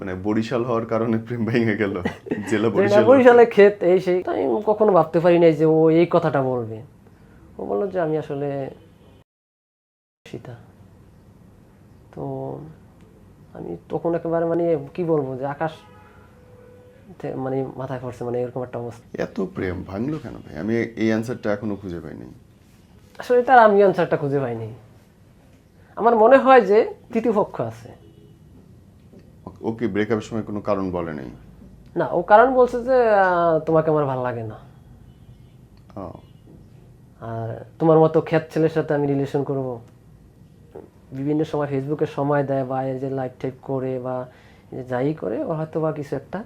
মানে বরিশাল হওয়ার কারণে প্রেম ভেঙে গেল জেলা বরিশাল বরিশালে ক্ষেত এই সেই তাই আমি কখনো ভাবতে পারি নাই যে ও এই কথাটা বলবে। ও বলল যে আমি আসলে সীতা। তো আমি তখন একেবারে মানে কি বলব যে আকাশ মানে মাথায় পড়ছে মানে এরকম একটা অবস্থা। এত প্রেম ভাঙলো কেন ভাই? আমি এই অ্যান্সারটা এখনও খুঁজে পাইনি আসলে তার আমি আনসারটা খুঁজে পাইনি। আমার মনে হয় যে তৃতীয় পক্ষ আছে। ওকে ব্রেকআপের সময় কোনো কারণ বলে নাই? না ও কারণ বলছে যে তোমাকে আমার ভালো লাগে না। আর তোমার মতো খ্যাত ছেলের সাথে আমি রিলেশন করব। বিভিন্ন সময় ফেসবুকে সময় দেয় বা এই যে লাইক টাইপ করে বা যাই করে ও হয়তো বা কিছু একটা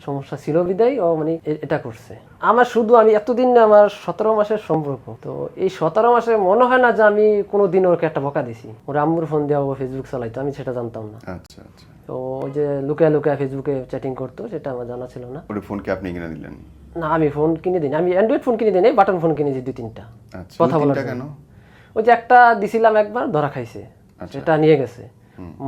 সমস্যা ছিল বিদায় ও মানে এটা করছে। আমার শুধু আমি এতদিন না আমার সতেরো মাসের সম্পর্ক তো এই সতেরো মাসে মনে হয় না যে আমি কোনো দিন ওকে একটা বকা দিছি। ওর আম্মুর ফোন দেওয়া ও ফেসবুক চালাইতো আমি সেটা জানতাম না। আচ্ছা আচ্ছা। তো ওই যে লুকায় লুকায় ফেসবুকে চ্যাটিং করতো সেটা আমার জানা ছিল না। ওর ফোনকে আপনি কিনে দিলেন? না আমি ফোন কিনে দিই আমি অ্যান্ড্রয়েড ফোন কিনে দিই বাটন ফোন কিনেছি দুই তিনটা। আচ্ছা কথা বলার কেন? ওই যে একটা দিছিলাম একবার ধরা খাইছে। সেটা নিয়ে গেছে।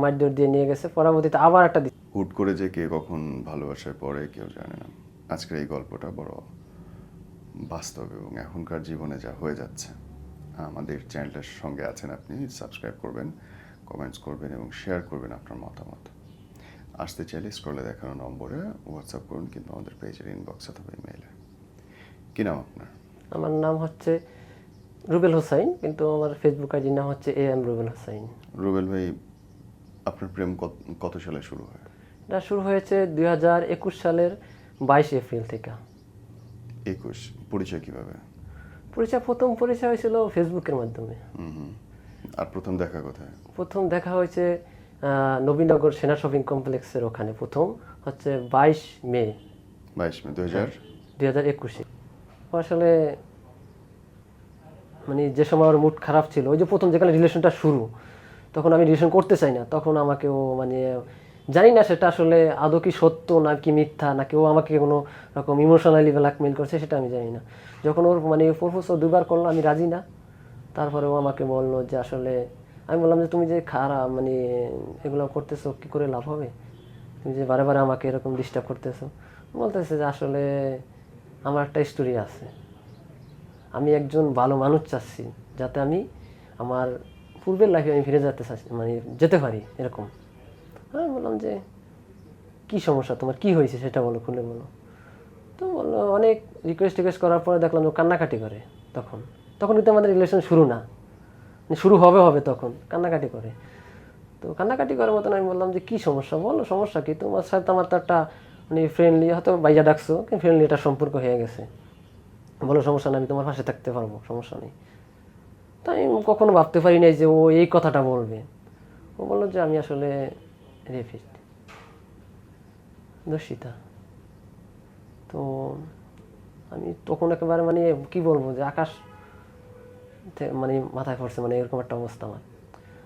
মারধর দিয়ে নিয়ে গেছে পরবর্তীতে আবার একটা। হুট করে যে কে কখন ভালোবাসায় পড়ে কেউ জানে না। আজকের এই গল্পটা বড় বাস্তব এবং এখনকার জীবনে যা হয়ে যাচ্ছে আমাদের চ্যানেলটার সঙ্গে আছেন আপনি সাবস্ক্রাইব করবেন কমেন্টস করবেন এবং শেয়ার করবেন আপনার মতামত। আসতে চাইলে স্ক্রলে দেখানো নম্বরে হোয়াটসঅ্যাপ করুন কিন্তু আমাদের পেজের ইনবক্স অথবা ইমেইলে কি নাম আপনার? আমার নাম হচ্ছে রুবেল হোসাইন কিন্তু আমার ফেসবুক আইডির নাম হচ্ছে এ এম রুবেল হোসাইন। রুবেল ভাই আপনার প্রেম কত- কত সালে শুরু হয়? এটা শুরু হয়েছে দুই হাজার একুশ সালের বাইশ এপ্রিল থেকে। একুশ পরিচয় কীভাবে? পরিচয় প্রথম পরিচয় হয়েছিল ফেসবুকের মাধ্যমে। আর প্রথম দেখা কোথায়? প্রথম দেখা হয়েছে নবীনগর সেনা শপিং কমপ্লেক্সের ওখানে। প্রথম হচ্ছে বাইশ মে। বাইশ মে দু হাজার? দুই হাজার একুশে। আসলে মানে যে সময় ওর মুড খারাপ ছিল ওই যে প্রথম যেখানে রিলেশনটা শুরু তখন আমি রিলেশন করতে চাই না। তখন আমাকে ও মানে জানি না সেটা আসলে আদৌ কি সত্য নাকি মিথ্যা, নাকি ও আমাকে কোনো রকম ইমোশনালি ব্ল্যাকমেল করছে সেটা আমি জানি না। যখন ওর মানে প্রপোজ দুবার করল, আমি রাজি না। তারপরে ও আমাকে বলল যে আসলে, আমি বললাম যে তুমি যে খারাপ মানে এগুলো করতেছো, কি করে লাভ হবে? তুমি যে বারে বারে আমাকে এরকম ডিস্টার্ব করতেছো। বলতেছে যে আসলে আমার একটা স্টোরি আছে। আমি একজন ভালো মানুষ চাচ্ছি, যাতে আমি আমার পূর্বের লাইফে আমি ফিরে যেতে চাচ্ছি মানে যেতে পারি, এরকম। আমি বললাম যে, কি সমস্যা? তোমার কি হয়েছে? সেটা বলো, খুলে বলো। তো বলল, অনেক রিকোয়েস্ট টিকোয়েস্ট করার পরে দেখলাম যে ও কান্নাকাটি করে তখন। তখন কিন্তু আমাদের রিলেশন শুরু না। মানে শুরু হবে হবে তখন, কান্নাকাটি করে। তো কান্নাকাটি করার মতন আমি বললাম যে, কি সমস্যা? বলো, সমস্যা কি? তোমার সাথে আমার তো একটা মানে ফ্রেন্ডলি হয়তো বাইজা ডাকছো, কিন্তু ফ্রেন্ডলি একটা সম্পর্ক হয়ে গেছে। বলো, সমস্যা না আমি তোমার পাশে থাকতে পারব, সমস্যা নেই। তাই আমি কখনো ভাবতে পারি নাই যে ও এই কথাটা বলবে। ও বলল যে, আমি আসলে রেপিস্ট দর্শিতা তো আমি তখন একেবারে মানে কি বলব যে আকাশ মানে মাথায় পড়ছে মানে এরকম একটা অবস্থা আমার।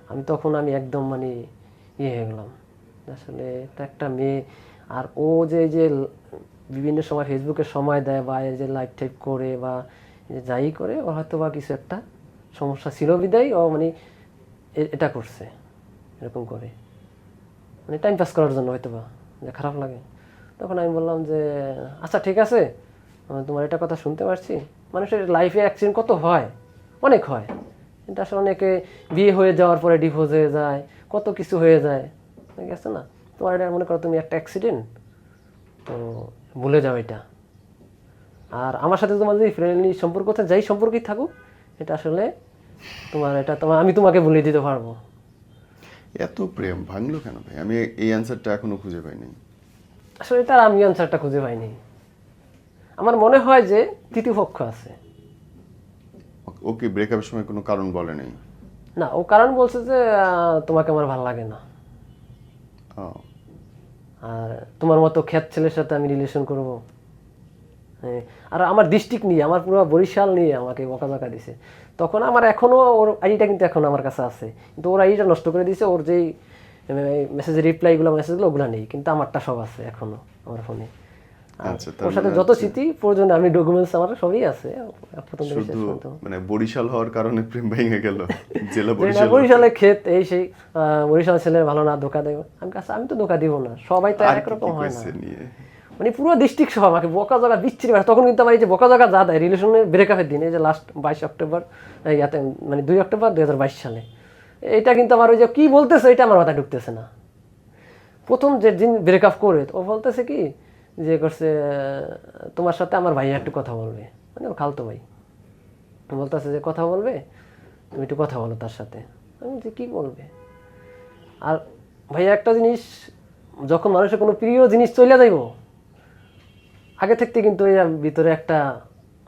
আমি তখন আমি একদম মানে ইয়ে হয়ে গেলাম। আসলে এটা একটা মেয়ে, আর ও যে যে বিভিন্ন সময় ফেসবুকে সময় দেয় বা এই যে লাইভ টাইপ করে বা যাই করে, ও হয়তো বা কিছু একটা সমস্যা ছিল বিদায়, ও মানে এটা করছে, এরকম করে। মানে টাইম পাস করার জন্য হয়তো বা যে খারাপ লাগে। তখন আমি বললাম যে আচ্ছা ঠিক আছে, আমি তোমার এটা কথা শুনতে পারছি। মানুষের লাইফে অ্যাক্সিডেন্ট কত হয়? অনেক হয়। কিন্তু আসলে অনেকে বিয়ে হয়ে যাওয়ার পরে ডিভোর্স হয়ে যায়, কত কিছু হয়ে যায়। ঠিক আছে না? তোমার এটা মনে করো তুমি একটা অ্যাক্সিডেন্ট তো ভুলে যাও এটা। আর আমার সাথে তোমার যদি ফ্রেন্ডলি সম্পর্ক যাই সম্পর্কই থাকুক, এটা আসলে তোমার এটা তোমার আমি তোমাকে ভুলে দিতে পারব। এত প্রেম ভাঙলো কেন ভাই? আমি এই অ্যান্সারটা এখনও খুঁজে পাইনি। আসলে তার আমি আনসারটা খুঁজে পাইনি। আমার মনে হয় যে তৃতীয় পক্ষ আছে। ওকে ব্রেকআপের সময় কোনো কারণ বলে নাই? না ও কারণ বলছে যে তোমাকে আমার ভালো লাগে না। ও, আর তোমার মতো খ্যাত ছেলের সাথে আমি রিলেশন করব। হ্যাঁ, আর আমার ডিস্ট্রিক্ট নিয়ে আমার পুরো বরিশাল নিয়ে আমাকে বকাঝকা দিছে। তখন আমার এখনও ওর আইডিটা কিন্তু এখন আমার কাছে আছে। কিন্তু ওর আইডিটা নষ্ট করে দিয়েছে ওর যেই মেসেজের রিপ্লাইগুলো মেসেজগুলো ওগুলো নেই। কিন্তু আমারটা সব আছে এখনও আমার ফোনে আচ্ছা ওর সাথে যত স্মৃতি প্রয়োজনে আমি ডকুমেন্টস আমার সবই আছে। মানে বরিশাল হওয়ার কারণে প্রেম ভেঙে গেল জেলা বরিশাল বরিশালে ক্ষেত এই সেই বরিশাল ছেলে ভালো না ধোকা দেবে আমি কাছে আমি তো ধোকা দিব না। সবাই তো একরকম হয় না। মানে পুরো ডিস্ট্রিক্ট সহ আমাকে, বকা জগা বিচ্ছিরি ভাষা। তখন কিন্তু আমার এই যে বকা জগা যা দেয় রিলেশনের ব্রেকআপের দিন, এই যে লাস্ট বাইশ অক্টোবর ইয়াতে মানে দুই অক্টোবর দুই হাজার বাইশ সালে এটা কিন্তু আমার ওই যে কি বলতেছে এটা আমার মাথায় ঢুকতেছে না। প্রথম যে দিন ব্রেকআপ করে, ও বলতেছে কি, যে করছে, তোমার সাথে আমার ভাইয়া একটু কথা বলবে। মানে ওর খালতো ভাই। বলতেছে যে, কথা বলবে? তুমি একটু কথা বলো তার সাথে। আমি যে কি বলবে? আর ভাইয়া একটা জিনিস, যখন মানুষের কোনো প্রিয় জিনিস চলে যাইব আগে থাকতে কিন্তু এই ভিতরে একটা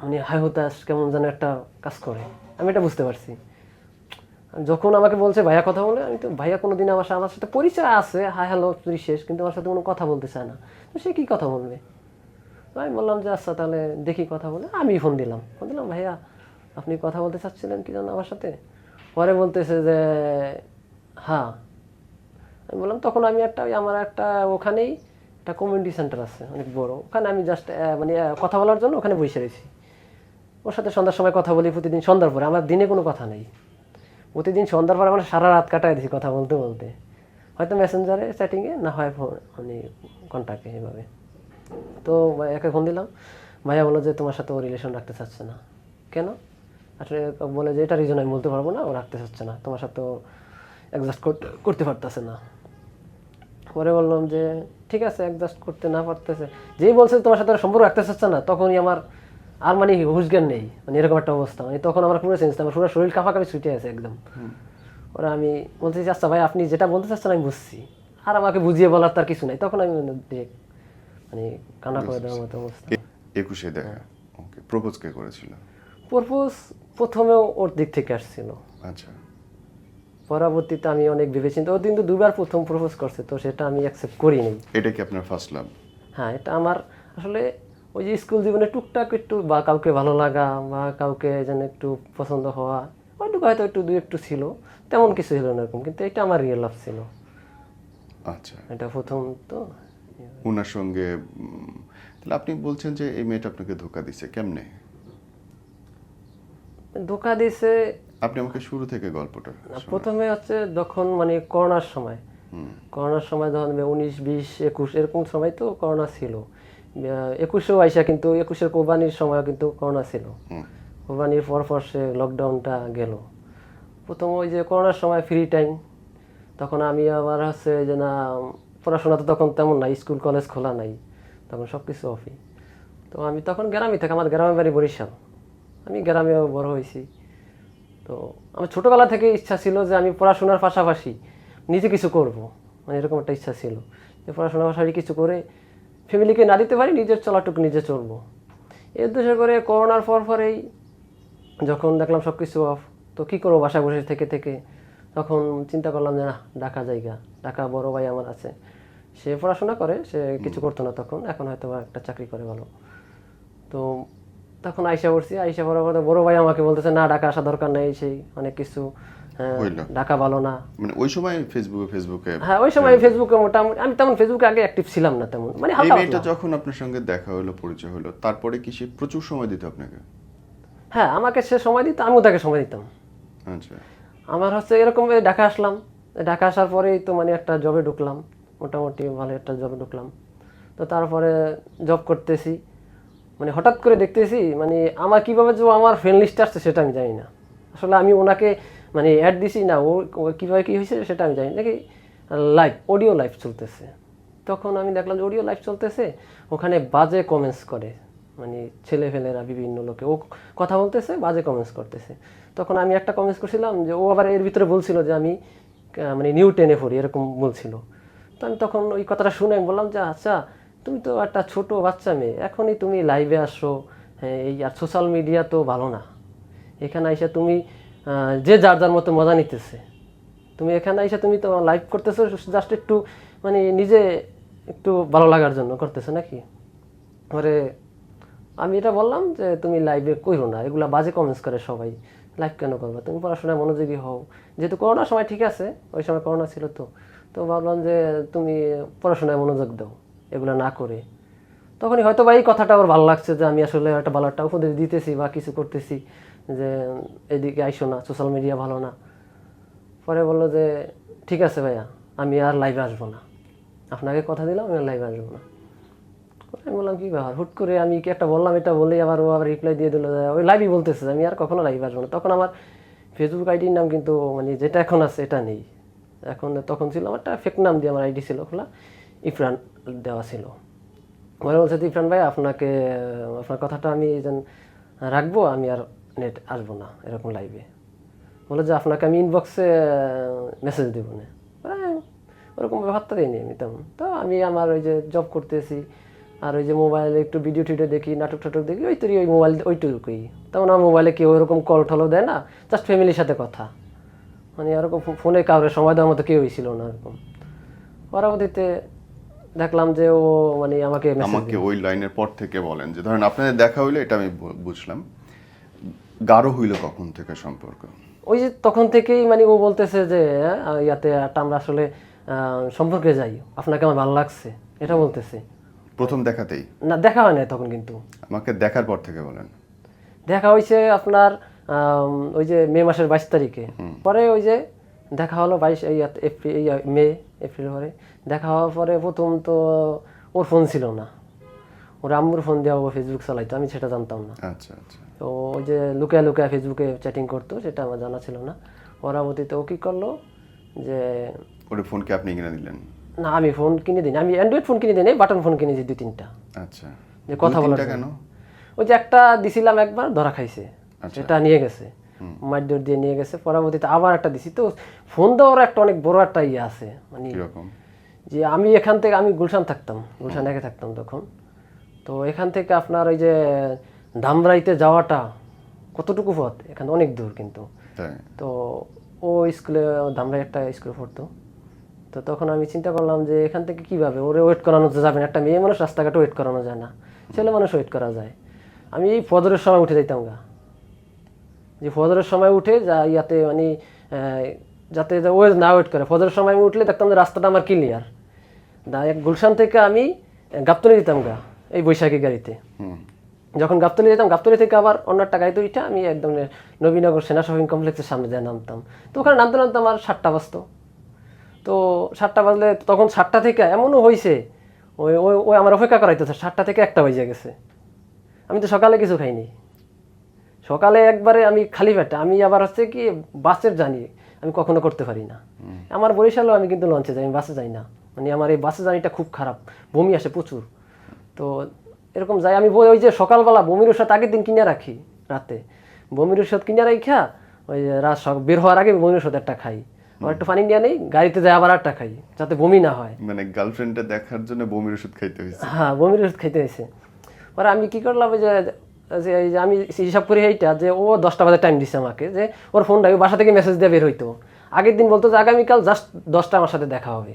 মানে হাই হতাশ কেমন যেন একটা কাজ করে। আমি এটা বুঝতে পারছি। যখন আমাকে বলছে, ভাইয়া কথা বলে? আমি তো, ভাইয়া কোনো দিন আমার সাথে আমার সাথে পরিচয় আছে। হাই, হ্যালো শেষ, কিন্তু আমার সাথে কোনো কথা বলতে চায় না। তো সে কী কথা বলবে? আমি বললাম যে আচ্ছা তাহলে দেখি কথা বলে। আমি ফোন দিলাম। ফোন দিলাম, ভাইয়া, আপনি কথা বলতে চাচ্ছিলেন কি জানো আমার সাথে? পরে বলতেছে যে হ্যাঁ। আমি বললাম, তখন আমি একটা আমার একটা ওখানেই একটা কমিউনিটি সেন্টার আছে, অনেক বড়। ওখানে আমি জাস্ট মানে কথা বলার জন্য ওখানে বসে রয়েছি। ওর সাথে সন্ধ্যার সময় কথা বলি, প্রতিদিন সন্ধ্যার পরে। আমার দিনে কোনো কথা নেই। প্রতিদিন সন্ধ্যার পরে আমরা সারা রাত কাটাই দিছি কথা বলতে বলতে। হয়তো মেসেঞ্জারে চ্যাটিংয়ে না হয় ফোন মানে কন্ট্যাক্টে এভাবে। তো একে ফোন দিলাম। ভাইয়া বলল যে, তোমার সাথে ও রিলেশন রাখতে চাচ্ছে না। কেন? আসলে বলে যে, এটা রিজন আমি বলতে পারব না, ও রাখতে চাচ্ছে না। তোমার সাথে অ্যাডজাস্ট করতে পারতেছে না। পরে বললাম যে ঠিক আছে অ্যাডজাস্ট করতে না পারতেছে। যেই বলছে তোমার সাথে সম্পর্ক রাখতে চাচ্ছে না তখনই আমার আর মানে হুশ জ্ঞান নেই। মানে এরকম একটা অবস্থা। মানে তখন আমার পুরো সেন্স আমার পুরো শরীর কাঁপাকাপি ছুটে আছে একদম। ওরা আমি বলতে চাচ্ছি আচ্ছা ভাই আপনি যেটা বলতে চাচ্ছেন আমি বুঝছি। আর আমাকে বুঝিয়ে বলার তার কিছু নাই। তখন আমি মানে কানা করে দেওয়ার মতো অবস্থা। একুশে দেখা। ওকে প্রপোজ কে করেছিল? প্রপোজ প্রথমেও ওর দিক থেকে আসছিল। আচ্ছা। পরবর্তীতে আমি অনেক ভেবেচিন্তে ও কিন্তু দুবার প্রথম প্রপোজ করছে তো সেটা আমি অ্যাকসেপ্ট করিনি। এটা কি আপনার ফার্স্ট লাভ হ্যাঁ এটা আমার আসলে ওই যে স্কুল জীবনে টুকটাক একটু বা কাউকে ভালো লাগা বা কাউকে যেন একটু পছন্দ হওয়া ওইটুকু হয়তো একটু দুই একটু ছিল তেমন কিছু ছিল না এরকম কিন্তু এটা আমার রিয়েল লাভ ছিল। আচ্ছা। এটা প্রথম তো ওনার সঙ্গে তাহলে আপনি বলছেন যে এই মেয়েটা আপনাকে ধোকা দিছে কেমনে? ধোকা দিয়েছে আপনি আমাকে শুরু থেকে গল্পটা প্রথমে হচ্ছে যখন মানে করোনার সময়। করোনার সময় যখন উনিশ বিশ একুশ এরকম সময় তো করোনা ছিল। একুশেও আইসা কিন্তু একুশের কোরবানির সময় কিন্তু করোনা ছিল। কোরবানির পর পর সে লকডাউনটা গেল। প্রথম ওই যে করোনার সময় ফ্রি টাইম তখন আমি আবার হচ্ছে যে না পড়াশোনা তো তখন তেমন নাই স্কুল কলেজ খোলা নাই তখন সব কিছু অফি তো আমি তখন গ্রামে থাকি আমার গ্রামের বাড়ি বরিশাল। আমি গ্রামেও বড় হয়েছি। তো আমার ছোটোবেলা থেকে ইচ্ছা ছিল যে আমি পড়াশোনার পাশাপাশি নিজে কিছু করব। মানে এরকম একটা ইচ্ছা ছিল যে পড়াশোনার পাশাপাশি কিছু করে ফ্যামিলিকে না দিতে পারি, নিজের চলাটুকু নিজে চলব। এর উদ্দেশ্য করে করোনার পর পরেই যখন দেখলাম সব কিছু অফ তো কী করব বাসায় বসে থেকে থেকে? তখন চিন্তা করলাম যে, না, ঢাকা জায়গা, ঢাকা বড় ভাই আমার আছে। সে পড়াশোনা করে, সে কিছু করতো না তখন, এখন হয়তো একটা চাকরি করে ভালো। তো তখন আইসা পড়ছি আইসা পড়ার পরে বড় ভাই আমাকে বলতেছে না ঢাকা আসা দরকার নেই সেই অনেক কিছু হ্যাঁ, ঢাকা ভালো না। মানে ওই সময় ফেসবুকে ফেসবুকে হ্যাঁ ওই সময় ফেসবুকে মোটামুটি আমি তেমন ফেসবুকে আগে অ্যাক্টিভ ছিলাম না তেমন মানে হালকা পাতলা। যখন আপনার সঙ্গে দেখা হলো পরিচয় হলো তারপরে কি সে প্রচুর সময় দিত আপনাকে? হ্যাঁ আমাকে সে সময় দিত আমিও তাকে সময় দিতাম। আচ্ছা। আমার হচ্ছে এরকম ঢাকা আসলাম ঢাকা আসার পরেই তো মানে একটা জবে ঢুকলাম মোটামুটি ভালো একটা জবে ঢুকলাম। তো তারপরে জব করতেছি মানে হঠাৎ করে দেখতেছি মানে আমার কীভাবে যে আমার ফ্রেন্ড লিস্টে আসছে সেটা আমি জানি না। আসলে আমি ওনাকে মানে অ্যাড দিছি না, ও কীভাবে কী হয়েছে সেটা আমি জানি নাকি লাইভ অডিও লাইভ চলতেছে। তখন আমি দেখলাম যে অডিও লাইভ চলতেছে, ওখানে বাজে কমেন্টস করে। মানে ছেলে ফেলেরা বিভিন্ন লোকে, ও কথা বলতেছে, বাজে কমেন্টস করতেছে। তখন আমি একটা কমেন্টস করছিলাম যে, ও আবার এর ভিতরে বলছিল যে আমি মানে নিউ টেনে পড়ি, এরকম বলছিল। তো আমি তখন ওই কথাটা শুনে আমি বললাম যে আচ্ছা তুমি তো একটা ছোট বাচ্চা মেয়ে, এখনই তুমি লাইভে আসো। হ্যাঁ এই আর সোশ্যাল মিডিয়া তো ভালো না। এখানে আইসা তুমি যে যার যার মতো মজা নিতেছে। তুমি এখানে আইসা তুমি তো লাইভ করতেছো জাস্ট একটু মানে নিজে একটু ভালো লাগার জন্য করতেছো নাকি? পরে আমি এটা বললাম যে তুমি লাইভে কইরো না, এগুলা বাজে কমেন্টস করে সবাই। লাইভ কেন করবে? তুমি পড়াশোনায় মনোযোগী হও। যেহেতু করোনার সময় ঠিক আছে, ওই সময় করোনা ছিল তো। তো ভাবলাম যে তুমি পড়াশোনায় মনোযোগ দাও। এগুলা না করে। তখনই হয়তো বা এই কথাটা ওর ভালো লাগছে যে আমি আসলে একটা ভালো একটা উপদেশ দিতেছি বা কিছু করতেছি যে, এদিকে আইসো না সোশ্যাল মিডিয়া ভালো না। পরে বলল যে, ঠিক আছে ভাইয়া, আমি আর লাইভে আসব না। আপনাকে কথা দিলাম, আমি আর লাইভে আসব না। আমি বললাম, কী ব্যাপার? হুট করে আমি কি একটা বললাম, এটা বলেই আবার ও আবার রিপ্লাই দিয়ে দিল ওই লাইভই বলতেছে আমি আর কখনো লাইভে আসব না। তখন আমার ফেসবুক আইডির নাম কিন্তু মানে যেটা এখন আছে, এটা নেই। এখন তখন ছিল আমার একটা ফেক নাম দিয়ে আমার আইডি ছিল খোলা ইফরান। দেওয়া ছিল। পরে বলছে যে, ভাই আপনাকে আপনার কথাটা আমি যেন রাখব আমি আর নেট আসব না এরকম লাইভে বলে যে আপনাকে আমি ইনবক্সে মেসেজ দেবো না। আহ, ওরকম দিইনি আমি তেমন। তো আমি আমার ওই যে জব করতেছি আর ওই যে মোবাইলে একটু ভিডিও টিডিও দেখি নাটক টাটক দেখি ওই তৈরি ওই মোবাইল ওইটুকুই। তেমন আমার মোবাইলে কেউ ওরকম কল টলও দেয় না জাস্ট ফ্যামিলির সাথে কথা। মানে এরকম ফোনে কাউরে সময় দেওয়ার মতো কেউই ছিল না এরকম পরবর্তীতে দেখলাম যে ও মানে আমাকে আমাকে ওই লাইনের পর থেকে বলেন যে ধরেন আপনাদের দেখা হইল এটা আমি বুঝলাম। গাঢ় হইল কখন থেকে সম্পর্ক? ওই যে তখন থেকেই মানে ও বলতেছে যে ইয়াতে একটা আমরা আসলে সম্পর্কে যাই। আপনাকে আমার ভালো লাগছে এটা বলতেছে। প্রথম দেখাতেই? না দেখা হয় না তখন কিন্তু। আমাকে দেখার পর থেকে বলেন। দেখা হয়েছে আপনার ওই যে মে মাসের বাইশ তারিখে। পরে ওই যে দেখা হলো বাইশ এই এপ্রিল এই মে এপ্রিল পরে। দেখা হওয়ার পরে প্রথম তো ওর ফোন ছিল না। ওর আম্মুর ফোন দেওয়া ও ফেসবুক চালাইতো আমি সেটা জানতাম না। আচ্ছা আচ্ছা। তো ওই যে লুকায় লুকায় ফেসবুকে চ্যাটিং করতো সেটা আমার জানা ছিল না। পরবর্তীতে ও কী করল যে ওর ফোনকে আপনি কিনে দিলেন? না আমি ফোন কিনে দিই আমি অ্যান্ড্রয়েড ফোন কিনে দিই নাই বাটন ফোন কিনেছি দুই তিনটা। আচ্ছা। যে কথা বলার কেন? ওই যে একটা দিছিলাম একবার ধরা খাইছে। আচ্ছা। সেটা নিয়ে গেছে। মারধর দিয়ে নিয়ে গেছে। পরবর্তীতে আবার একটা দিছি। তো ফোন দেওয়ার একটা অনেক বড় একটা ইয়ে আছে। মানে যে আমি এখান থেকে আমি গুলশান থাকতাম। গুলশান একে থাকতাম তখন। তো এখান থেকে আপনার ওই যে ধামরাইতে যাওয়াটা কতটুকু পথ? এখানে অনেক দূর কিন্তু। তো ও স্কুলে ধামরাই একটা স্কুলে পড়তো। তো তখন আমি চিন্তা করলাম যে এখান থেকে কীভাবে? ওরে ওয়েট করানো যাবে না। একটা মেয়ে মানুষ রাস্তাঘাটে ওয়েট করানো যায় না। ছেলে মানুষ ওয়েট করা যায়। আমি এই ফজরের সময় উঠে যাইতাম গা। যে ফজরের সময় উঠে যা ইয়াতে মানে যাতে ও না ওয়েট করে। ফজরের সময় আমি উঠলে দেখতাম যে রাস্তাটা আমার ক্লিয়ার দা এক গুলশান থেকে আমি গাবতলি দিতাম গা এই বৈশাখী গাড়িতে। যখন গাবতলি যেতাম গাবতলি থেকে আবার অন্য একটা গাড়িতে উঠে আমি একদম নবীনগর সেনা শপিং কমপ্লেক্সের সামনে দিয়ে নামতাম। তো ওখানে নামতে নামতে আমার সাতটা বাজতো। তো সাতটা বাজলে তখন সাতটা থেকে এমনও হয়েছে ওই ওই ওই আমার অপেক্ষা করাইতেছে সাতটা থেকে একটা বেজে গেছে। আমি তো সকালে কিছু খাইনি। সকালে একবারে আমি খালি পেটে আমি আবার হচ্ছে কি বাসের জানি আমি কখনো করতে পারি না। আমার বরিশালেও আমি কিন্তু লঞ্চে যাই আমি বাসে যাই না। মানে আমার এই বাসে জার্নিটা খুব খারাপ বমি আসে প্রচুর। তো এরকম যাই আমি ওই যে সকালবেলা বমির ওষুধ আগের দিন কিনে রাখি রাতে। বমির ওষুধ কিনে রাখা ওই যে রাত বের হওয়ার আগে বমির ওষুধ একটা খাই। আবার একটু পানি নিয়ে নেই গাড়িতে যাই আবার একটা খাই যাতে বমি না হয়। মানে গার্লফ্রেন্ডটা দেখার জন্য বমির ওষুধ খাইতে হয়েছে। হ্যাঁ বমির ওষুধ খাইতে হয়েছে। পরে আমি কি করলাম ওই যে যে আমি হিসাব করি এইটা যে ও দশটা বাজে টাইম দিছে আমাকে যে ওর ফোনটা ওই বাসা থেকে মেসেজ দিয়ে বের হইতো। আগের দিন বলতো যে আগামীকাল জাস্ট দশটা আমার সাথে দেখা হবে।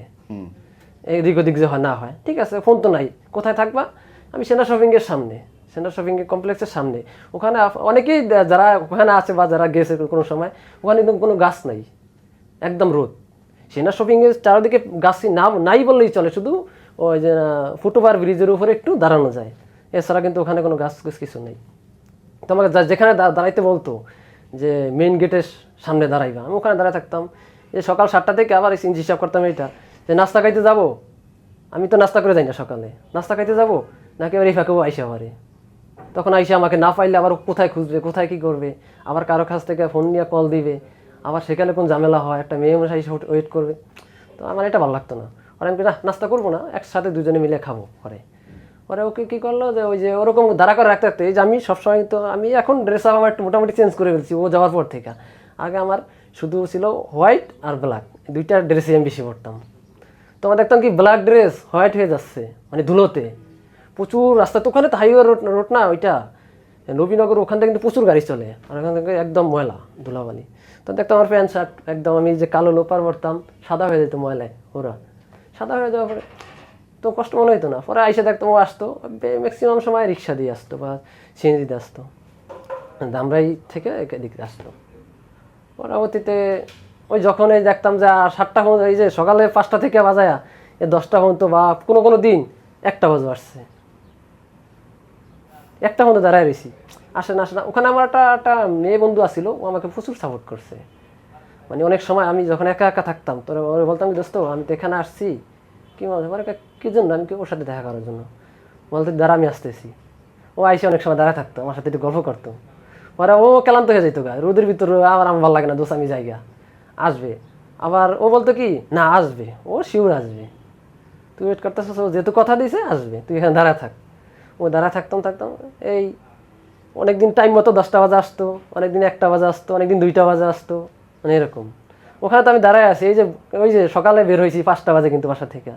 এদিক ওদিক যে হয় না হয়। ঠিক আছে ফোন তো নাই। কোথায় থাকবা? আমি সেনা শপিংয়ের সামনে। সেনা শপিং কমপ্লেক্সের সামনে। ওখানে অনেকেই যারা ওখানে আছে বা যারা গেছে কোনো সময় ওখানে একদম কোনো গাছ নাই। একদম রোদ। সেনা শপিংয়ের চারিদিকে গাছ না নাই বললেই চলে। শুধু ওই যে ফুটওভার ব্রিজের উপরে একটু দাঁড়ানো যায়। এছাড়া কিন্তু ওখানে কোনো গাছ গুছ কিছু নেই। তো আমাকে যেখানে দাঁড়াইতে বলতো যে মেইন গেটের সামনে দাঁড়াইবা, আমি ওখানে দাঁড়ায় থাকতাম। এই সকাল সাতটা থেকে আবার এই হিসাব করতাম এইটা, যে নাস্তা খাইতে যাব? আমি তো নাস্তা করে যাই না সকালে। নাস্তা খাইতে যাব? নাকি আবার রিফাকেও আইসা আমারে। তখন আইসা আমাকে না পাইলে আবার কোথায় খুঁজবে, কোথায় কি করবে? আবার কারও কাছ থেকে ফোন নিয়ে কল দিবে। আবার সেখানে কোন ঝামেলা হয়, একটা মেয়ে এসে ওয়েট করবে। তো আমার এটা ভালো লাগতো না। আর আমি না, নাস্তা করব না, একসাথে দুজনে মিলে খাব পরে। পরে ওকে কী করল যে ওই যে ওরকম দাঁড়া করে রাখতে রাখতে যে আমি সবসময় তো আমি এখন ড্রেস আপ আমার মোটামুটি চেঞ্জ করে ফেলছি ও যাওয়ার পর থেকে। আগে আমার শুধু ছিল হোয়াইট আর ব্ল্যাক দুইটা ড্রেসই আমি বেশি পরতাম। তো আমার দেখতাম কি ব্ল্যাক ড্রেস হোয়াইট হয়ে যাচ্ছে মানে ধুলোতে। প্রচুর রাস্তা, তো ওখানে তো হাইওয়ে রোড রোড না ওইটা। নবীনগর ওখান থেকে কিন্তু প্রচুর গাড়ি চলে, আর ওখান থেকে একদম ময়লা, ধুলাবালি। তো দেখতাম আমার প্যান্ট শার্ট একদম আমি যে কালো লোপার পরতাম, সাদা হয়ে যেত ময়লায় ওরা। সাদা হয়ে যাওয়ার পরে তো কষ্ট মনে হতো না। পরে আইসে দেখতাম ও আসতো ম্যাক্সিমাম সময় রিক্সা দিয়ে আসতো বা সিএনজি দিয়ে আসতো। দামরাই থেকে এদিকে আসতো। পরবর্তীতে ওই যখন এই দেখতাম যে সাতটা পর্যন্ত, এই যে সকালে পাঁচটা থেকে বাজায়া, এ দশটা পর্যন্ত বা কোনো কোনো দিন একটা বাজে আসছে। একটা মধ্যে দাঁড়ায় রয়েছি আসে না আসে না। ওখানে আমার একটা একটা মেয়ে বন্ধু আসছিল ও আমাকে প্রচুর সাপোর্ট করছে। মানে অনেক সময় আমি যখন একা একা থাকতাম তোর বলতাম দোস্ত, আমি তো এখানে আসছি। কি মনে হয় কি জন্য? আমি কি ওর সাথে দেখা করার জন্য? বলতে দাঁড়া, আমি আসতেছি। ও আইসে অনেক সময় দাঁড়ায় থাকতো, আমার সাথে একটু গল্প করতো। পরে ও ক্লান্ত হয়ে যেত গা, রোদের ভিতরে আবার আমার ভালো লাগে না দোষ আমি জায়গা আসবে। আবার ও বলতো কি, না, আসবে। ও শিওর আসবে। তুই ওয়েট করতেছিস? ও যেহেতু কথা দিয়েছে আসবে। তুই এখানে দাঁড়া থাক। ও দাঁড়া থাকতাম থাকতাম এই অনেকদিন টাইম মতো দশটা বাজে আসতো, অনেকদিন একটা বাজে আসতো, অনেকদিন দুইটা বাজে আসতো মানে এরকম। ওখানে তো আমি দাঁড়ায় আছি এই যে ওই যে সকালে বের হয়েছি পাঁচটা বাজে কিন্তু বাসা থেকে।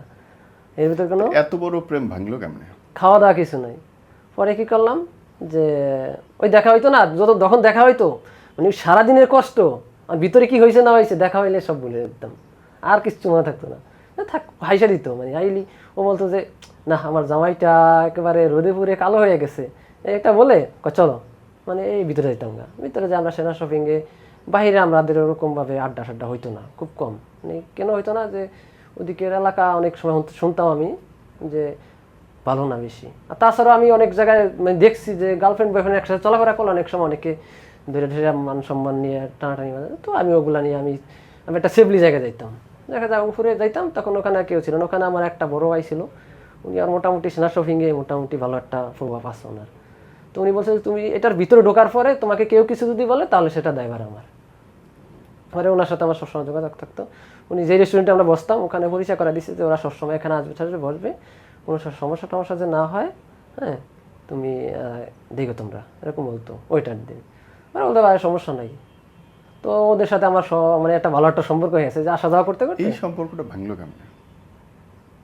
এর ভিতরে কোনো এত বড় প্রেম ভাঙলো কেমনে? খাওয়া দাওয়া কিছু নাই। পরে কি করলাম যে ওই দেখা হইতো না যত যখন দেখা হইতো মানে সারাদিনের কষ্ট আর ভিতরে কি হয়েছে না হয়েছে দেখা হইলে সব ভুলে যেতাম। আর কিছু মনে থাকতো না। না, থাক হাইসা দিত মানে আইলি ও বলতো যে না আমার জামাইটা একেবারে রোদে পুড়ে কালো হয়ে গেছে। এটা বলে চলো। মানে এই ভিতরে যেতাম গা। ভিতরে যে আমরা সেনা শপিংয়ে বাইরে আমাদের ওরকমভাবে আড্ডা সাড্ডা হইতো না, খুব কম। মানে কেন হইতো না যে, ওদিকের এলাকা অনেক সময় শুনতাম আমি যে, ভালো না বেশি। আর তাছাড়া আমি অনেক জায়গায় মানে দেখছি যে গার্লফ্রেন্ড বয়ফ্রেন্ড একসাথে চলাফেরা করলে অনেক সময় অনেকে ধরে ধরে মান সম্মান নিয়ে টানাটানি তো আমি ওগুলা নিয়ে আমি আমি একটা সেফলি জায়গায় যাইতাম। দেখা যায় উপরে যাইতাম, তখন ওখানে কেউ ছিল না। ওখানে আমার একটা বড় ভাই ছিল। উনি আর মোটামুটি সেনা মোটামুটি ভালো একটা প্রভাব আছে ওনার। তো উনি বলছে তুমি এটার ভিতরে ঢোকার পরে তোমাকে কেউ কিছু যদি বলে, তাহলে সেটা দায়ভার আমার। পরে ওনার সাথে আমার সবসময় যোগাযোগ থাকতো। উনি যে রেস্টুরেন্টে আমরা বসতাম ওখানে পরিচয় করা দিচ্ছে যে ওরা সবসময় এখানে আসবে ছাড়বে বসবে। কোনো সমস্যা টমস্যা যে না হয় হ্যাঁ তুমি দেখো তোমরা। এরকম বলতো ওইটার দিন। ওরা বলতে পারে সমস্যা নাই। তো ওদের সাথে আমার মানে একটা ভালো একটা সম্পর্ক হয়ে গেছে যে আসা যাওয়া করতে করতে এই সম্পর্কটা ভাঙলো কেমনে?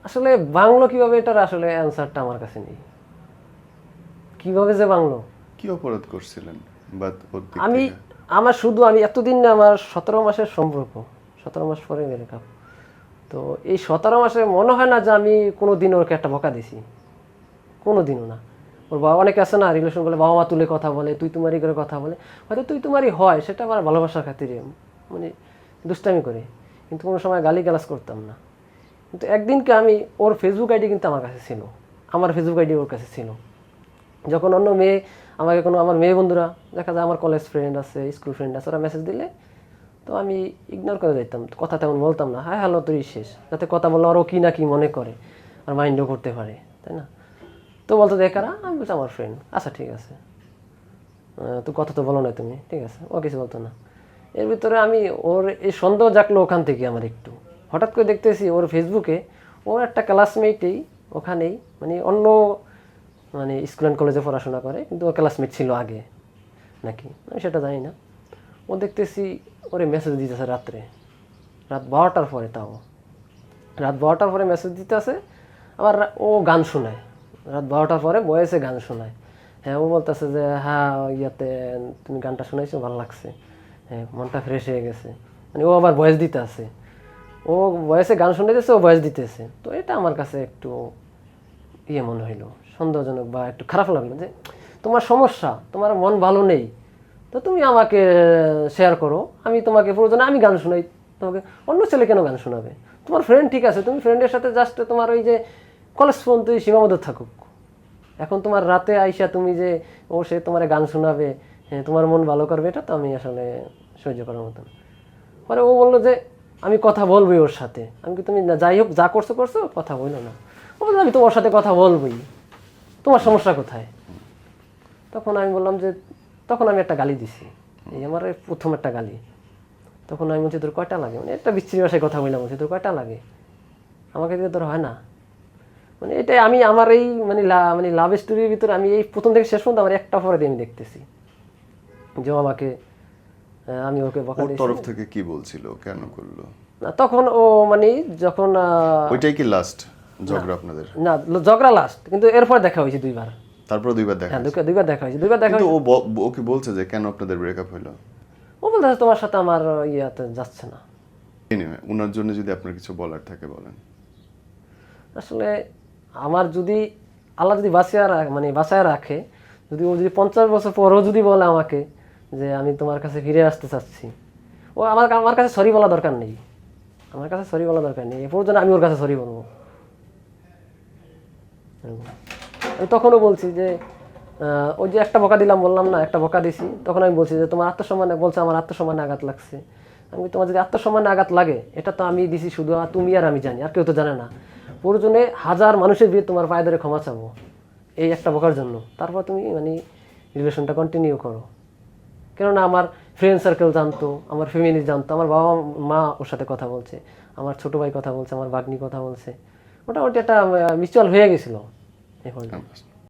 আসলে বাংলো কীভাবে এটার আসলে অ্যান্সারটা আমার কাছে নেই। কীভাবে যে বাংলো কি অপরাধ করছিলেন বা আমি? আমার শুধু আমি এতদিন না আমার সতেরো মাসের সম্পর্ক, সতেরো মাস পরে ব্রেকআপ তো এই সতেরো মাসে মনে হয় না যে আমি কোনো দিন ওকে একটা বকা দিছি কোনো দিনও না। ওর বাবা অনেকে আছে না রিলেশন বলে বাবা মা তুলে কথা বলে, তুই তোমারই করে কথা বলে। হয়তো তুই তোমারই হয়, সেটা আমার ভালোবাসার খাতিরে মানে দুষ্টামি করে। কিন্তু কোনো সময় গালি গালাজ করতাম না। কিন্তু একদিনকে আমি, ওর ফেসবুক আইডি কিন্তু আমার কাছে ছিল। আমার ফেসবুক আইডি ওর কাছে ছিল। যখন অন্য মেয়ে, আমাকে কোনো, আমার মেয়ে বন্ধুরা, দেখা যায় আমার কলেজ ফ্রেন্ড আছে স্কুল ফ্রেন্ড আছে, ওরা মেসেজ দিলে, তো আমি ইগনোর করে দিতাম কথা তেমন বলতাম না। হ্যাঁ হ্যালো তুই শেষ। যাতে কথা বললে আরও কী না কি মনে করে, আর মাইন্ডও করতে পারে, তাই না? তো বলতো, দেখ, কারা? আমি বলছি, আমার ফ্রেন্ড আচ্ছা ঠিক আছে। তো কথা তো বলো না তুমি। ঠিক আছে। ও কিছু বলতো না। এর ভিতরে আমি, ওর এই সন্দেহ জাগলো ওখান থেকে আমার একটু। হঠাৎ করে দেখতেছি, ওর ফেসবুকে ওর একটা ক্লাসমেটেই ওখানেই মানে অন্য মানে স্কুল অ্যান্ড কলেজে পড়াশোনা করে, কিন্তু ও ক্লাসমেট ছিল আগে নাকি? আমি সেটা জানি না। ও দেখতেছি, ওরে মেসেজ দিতেছে রাত্রে। রাত বারোটার পরে তাও। রাত বারোটার পরে মেসেজ দিতেছে, আবার ও গান শোনায়। রাত বারোটার পরে বয়সে গান শোনায়। হ্যাঁ ও বলতেছে যে হ্যাঁ ইয়াতে তুমি গানটা শোনাইছো, ভালো লাগছে। হ্যাঁ মনটা ফ্রেশ হয়ে গেছে। মানে ও আবার ভয়েস দিতে আছে। ও বয়সে গান শুনতেছে ও ভয়েস দিতেছে। তো এটা আমার কাছে একটু ইয়ে মনে হইল। সন্দেহজনক বা একটু খারাপ লাগল যে, তোমার সমস্যা, তোমার মন ভালো নেই, তো তুমি আমাকে শেয়ার করো। আমি তোমাকে প্রয়োজনে আমি গান শোনাই। তোমাকে, অন্য ছেলে কেন গান শোনাবে? তোমার ফ্রেন্ড ঠিক আছে, তুমি ফ্রেন্ডের সাথে জাস্ট তোমার ওই যে কলেজ পর্যন্ত সীমাবদ্ধ থাকুক। এখন তোমার রাতে আইসা তুমি যে, ও সে তোমার গান শোনাবে হ্যাঁ তোমার মন ভালো করবে, এটা তো আমি আসলে সহ্য করার মতন পরে ও বলল যে, আমি কথা বলবোই ওর সাথে। আমি কি তুমি যাই হোক, যা করছ করছ, কথা বলল না। ও আমি তোমার সাথে কথা বলবোই। তোমার সমস্যা কোথায়? তখন আমি বললাম যে তখন আমি একটা গালি দিছি। এই আমার এই প্রথম একটা গালি। তখন আমি বলছি তোর কয়টা লাগে? মানে একটা বিচ্ছিরি ভাষায় কথা বললাম বলছি তোর কয়টা লাগে? আমাকে দিয়ে তোর হয় না। মানে এটাই আমি আমার এই মানে মানে লাভ স্টোরির ভিতরে আমি এই প্রথম থেকে শেষ পর্যন্ত আমার একটা পরে আমি দেখতেছি। যে আমাকে আমি ওকে বকা তরফ থেকে কি বলছিল? কেন করল? না তখন ও মানে যখন ওইটাই কি লাস্ট ঝগড়া আপনাদের? না ঝগড়া লাস্ট কিন্তু এরপর দেখা হয়েছে দুইবার। তারপর দুইবার দেখা হ্যাঁ দুইবার দেখা হয়েছে দুইবার দেখা কিন্তু ও ওকে বলছে যে কেন আপনাদের ব্রেকআপ হলো? ও বলতেছে তোমার সাথে আমার ইয়াতে যাচ্ছে না। এনিওয়ে ওনার জন্য যদি আপনার কিছু বলার থাকে বলেন। আসলে আমার যদি আল্লাহ যদি বাঁচিয়ে রাখ- মানে বাঁচায় রাখে যদি ও যদি পঞ্চাশ বছর পরও যদি বলে আমাকে যে আমি তোমার কাছে ফিরে আসতে চাচ্ছি। ও আমার আমার কাছে সরি বলা দরকার নেই। আমার কাছে সরি বলা দরকার নেই। এ পর্যন্ত আমি ওর কাছে সরি বলব। আমি তখনও বলছি যে ওই যে একটা বকা দিলাম, বললাম না, একটা বকা দিছি। তখন আমি বলছি যে, তোমার আত্মসম্মানে, বলছে আমার আত্মসম্মানে আঘাত লাগছে। আমি তোমার যদি আত্মসম্মানে আঘাত লাগে, এটা তো আমি দিছি শুধু তুমি আর আমি জানি, আর কেউ তো জানে না। প্রয়োজনে হাজার মানুষের বিয়ে তোমার পায়ে ধরে ক্ষমা চাবো, এই একটা বকার জন্য। তারপর তুমি মানে রিলেশনটা কন্টিনিউ করো। কেননা আমার ফ্রেন্ড সার্কেল জানতো, আমার ফ্যামিলি জানতো, আমার বাবা মা ওর সাথে কথা বলছে, আমার ছোট ভাই কথা বলছে, আমার বাগনি কথা বলছে। মোটামুটি একটা মিউচুয়াল হয়ে গেছিল। এই পর্যন্ত